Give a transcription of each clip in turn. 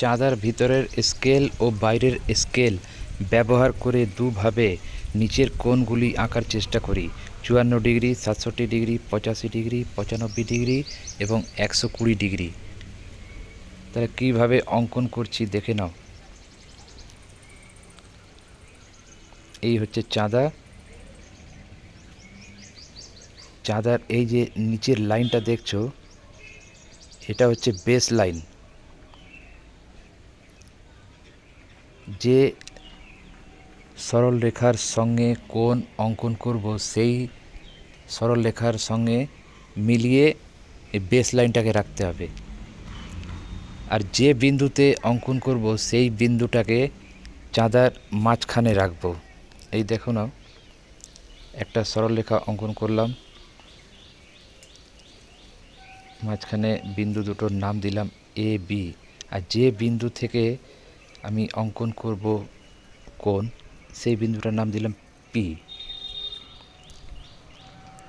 চাঁদার ভিতরের স্কেল ও বাইরের স্কেল ব্যবহার করে দুভাবে নিচের কোণগুলি আঁকার চেষ্টা করি। চুয়ান্ন ডিগ্রি, সাতষট্টি ডিগ্রি, পঁচাশি ডিগ্রি, পঁচানব্বই ডিগ্রি এবং একশো কুড়ি ডিগ্রি। তাহলে কীভাবে অঙ্কন করছি দেখে নাও। এই হচ্ছে চাঁদা। চাঁদার এই যে নিচের লাইনটা দেখছ, এটা হচ্ছে বেস লাইন যে সরল রেখার সঙ্গে কোণ অঙ্কন করব, সেই সরল রেখার সঙ্গে মিলিয়ে বেস লাইনটাকে রাখতে হবে। আর যে বিন্দুতে অঙ্কন করব, সেই বিন্দুটাকে চাঁদার মাঝখানে রাখব। এই দেখো না একটা সরল রেখা অঙ্কন করলাম। মাঝখানে বিন্দু দুটোর নাম দিলাম এ বি আর যে বিন্দু থেকে আমি অঙ্কন করব কোন? সেই বিন্দুটার নাম দিলাম পি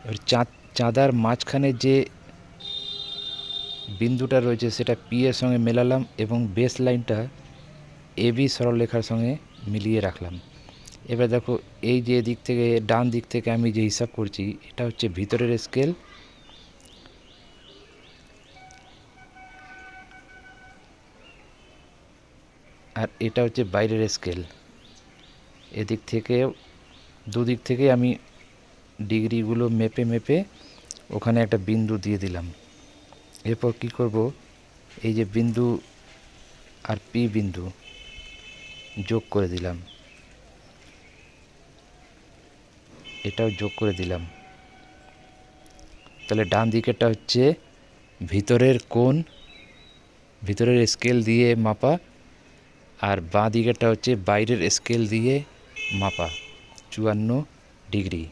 এবার চাঁদ চাঁদার মাঝখানে যে বিন্দুটা রয়েছে, সেটা পি এর সঙ্গে মেলালাম এবং বেস লাইনটা এ বি সরলরেখার সঙ্গে মিলিয়ে রাখলাম। এবার দেখো, এই যে দিক থেকে, ডান দিক থেকে আমি যে হিসাব করছি, এটা হচ্ছে ভিতরের স্কেল আর এটা হচ্ছে বাইরের স্কেল এদিক থেকে, দুদিক থেকে আমি ডিগ্রিগুলো মেপে মেপে ওখানে একটা বিন্দু দিয়ে দিলাম। এরপর কি করব? এই যে বিন্দু আর পি বিন্দু যোগ করে দিলাম। এটাও যোগ করে দিলাম। তাহলে ডান দিকেরটা হচ্ছে ভিতরের কোণ, ভিতরের স্কেল দিয়ে মাপা আর বাঁ দিকেরটা হচ্ছে বাইরের স্কেল দিয়ে মাপা, চুয়ান্ন ডিগ্রি।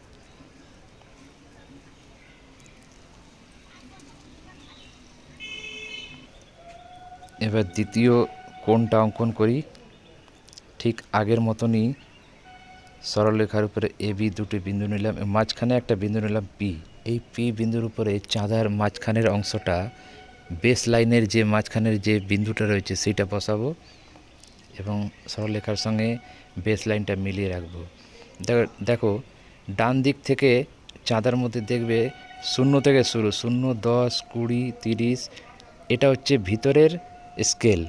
এবার দ্বিতীয় কোণটা অঙ্কন করি। ঠিক আগের মতনই সরলরেখার উপরে এ, বি দুটি বিন্দু নিলাম মাঝখানে একটা বিন্দু নিলাম পি এই পি বিন্দুর উপরে চাঁদার মাঝখানের অংশটা বেস লাইনের যে মাঝখানের যে বিন্দুটা রয়েছে, সেইটা বসাবো। এবং সরলরেখার সঙ্গে বেস লাইনটা মিলিয়ে রাখব। দেখো ডান দিক থেকে চাঁদার মধ্যে দেখবে শূন্য থেকে শুরু, শূন্য, দশ, কুড়ি, তিরিশ, এটা হচ্ছে ভিতরের স্কেল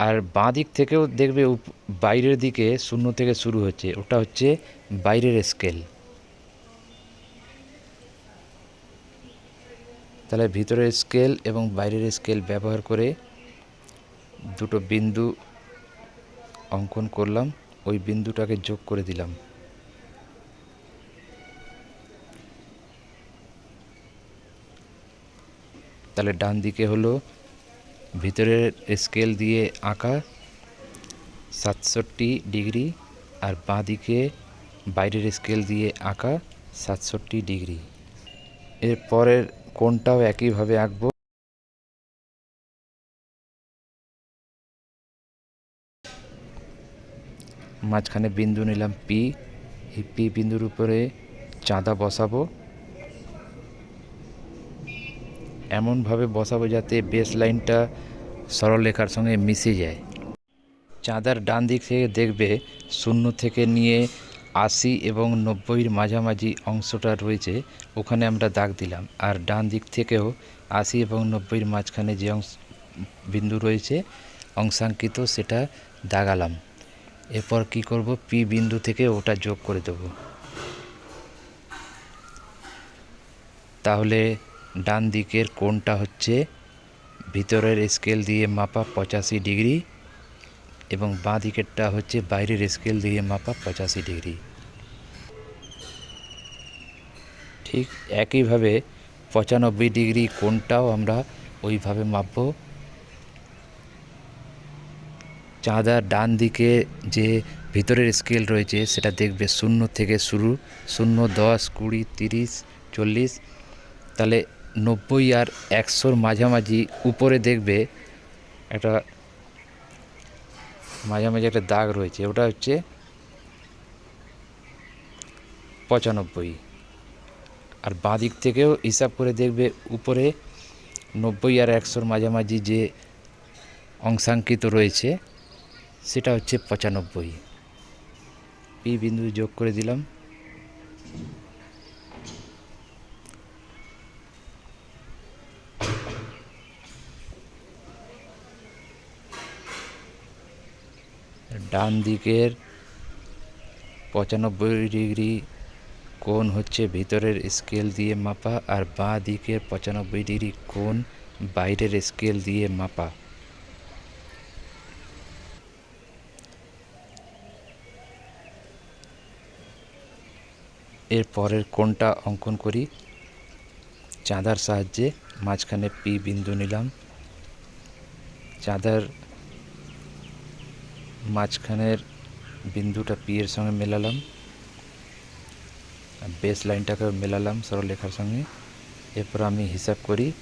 আর বাঁ দিক থেকেও দেখবে বাইরের দিকে শূন্য থেকে শুরু হচ্ছে, ওটা হচ্ছে বাইরের স্কেল তাহলে ভিতরের স্কেল এবং বাইরের স্কেল ব্যবহার করে দুটো বিন্দু অঙ্কন করলাম, ওই বিন্দুটাকে যোগ করে দিলাম। তাহলে ডান দিকে হলো ভিতরের স্কেল দিয়ে আঁকা সাতষট্টি ডিগ্রি, আর বাঁ দিকে বাইরের স্কেল দিয়ে আঁকা সাতষট্টি ডিগ্রি। এর পরের কোনটাও একইভাবে আঁকবো। মাঝখানে বিন্দু নিলাম পি এই পি বিন্দুর উপরে চাঁদা বসাবো। এমনভাবে বসাবো যাতে বেস লাইনটা সরলরেখার সঙ্গে মিশে যায়। চাঁদার ডান দিক থেকে দেখবে শূন্য থেকে নিয়ে আশি এবং নব্বইয়ের মাঝামাঝি অংশটা রয়েছে, ওখানে আমরা দাগ দিলাম। আর ডান দিক থেকেও আশি এবং নব্বইয়ের মাঝখানে যে অংশ, বিন্দু রয়েছে, অংশাঙ্কিত সেটা দাগালাম। এরপর কি করব? পি বিন্দু থেকে ওটা যোগ করে দেব। তাহলে ডান দিকের কোণটা হচ্ছে ভিতরের স্কেল দিয়ে মাপা পঁচাশি ডিগ্রি এবং বাঁ দিকেরটা হচ্ছে বাইরের স্কেল দিয়ে মাপা পঁচাশি ডিগ্রি। ঠিক একইভাবে পঁচানব্বই ডিগ্রি কোণটাও আমরা ওইভাবে মাপব। চাঁদার ডান দিকে যে ভিতরের স্কেল রয়েছে, সেটা দেখবে শূন্য থেকে শুরু, শূন্য, দশ, কুড়ি, তিরিশ, চল্লিশ। তাহলে নব্বই আর একশোর মাঝামাঝি উপরে দেখবে একটা মাঝামাঝি একটা দাগ রয়েছে, ওটা হচ্ছে পঁচানব্বই। আর বাঁ দিক থেকেও হিসাব করে দেখবে উপরে নব্বই আর একশোর মাঝামাঝি যে অংশাঙ্কিত রয়েছে সেটা হচ্ছে পঁচানব্বই। পি বিন্দু যোগ করে দিলাম। ডান দিকের পঁচানব্বই ডিগ্রি কোণ হচ্ছে ভিতরের স্কেল দিয়ে মাপা আর বাঁ দিকের পঁচানব্বই ডিগ্রি কোণ বাইরের স্কেল দিয়ে মাপা। এর পরের কোণটা অঙ্কন করি। চাঁদার সাহায্যে মাঝখানে পি বিন্দু নিলাম। চাঁদার মাঝখানের বিন্দুটা পি এর সঙ্গে মেলালাম। বেস লাইনটাকে মেলালাম সরলরেখার সঙ্গে। এরপর আমি হিসাব করি।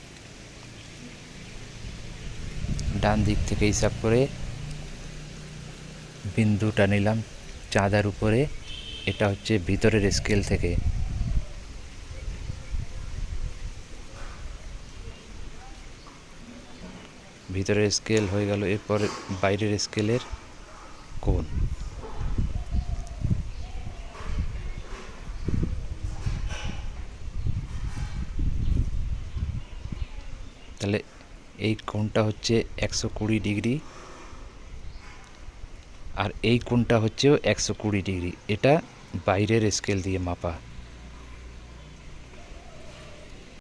ডান দিক থেকে হিসাব করে বিন্দুটা নিলাম চাঁদার উপরে। এটা হচ্ছে ভিতরের স্কেল থেকে। ভিতরের স্কেল হয়ে গেল, এরপর বাইরের স্কেলের কোণ। তাহলে এই কোণটা হচ্ছে একশো কুড়ি ডিগ্রি আর এই কোণটা হচ্ছেও একশো কুড়ি ডিগ্রি। এটা বাইরের স্কেল দিয়ে মাপা।